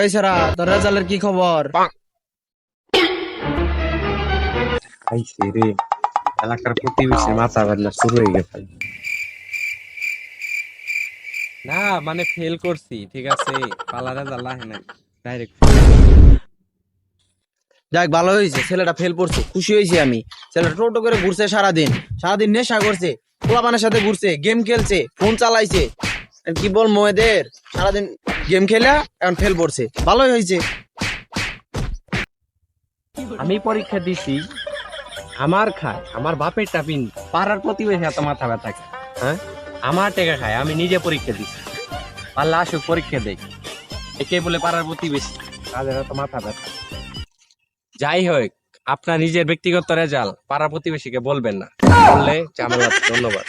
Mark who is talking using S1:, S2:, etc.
S1: এই সারা তোর রেজাল্টের কি খবর?
S2: খাইছে রে এলাকার প্রতিবেশী মাথা ব্যথা শুরু হয়ে গেছে। না মানে ফেল করছি ঠিক আছে পালারে জ্বালা হয় নাই ডাইরেক্ট
S1: যাক, ভালো হয়েছে, ছেলেটা ফেল পড়ছে খুশি হয়েছি আমি। ছেলেটা টোটো করে ঘুরছে সারাদিন সারাদিন নেশা করছে, পোলাপানের সাথে ঘুরছে গেম খেলছে ফোন চালাইছে। কি বল মোয়েদের সারাদিন গেম খেলা এখন ফেল পড়ছে ভালোই হয়েছে।
S2: আমি পরীক্ষা দিছি, আমার খায়, আমার বাপের টাপিন পাড়ার প্রতিবেশী এত মাথা ব্যথা হ্যাঁ? আমার টেকা খায়, আমি নিজে পরীক্ষা দিছি। পারলে আসুক, পরীক্ষা দেখ একে বলে পাড়ার প্রতিবেশী, তাদের এত মাথা ব্যথা যাই হোক আপনার নিজের ব্যক্তিগত রেজাল্ট পাড়া প্রতিবেশীকে বলবেন না। বললে ধন্যবাদ।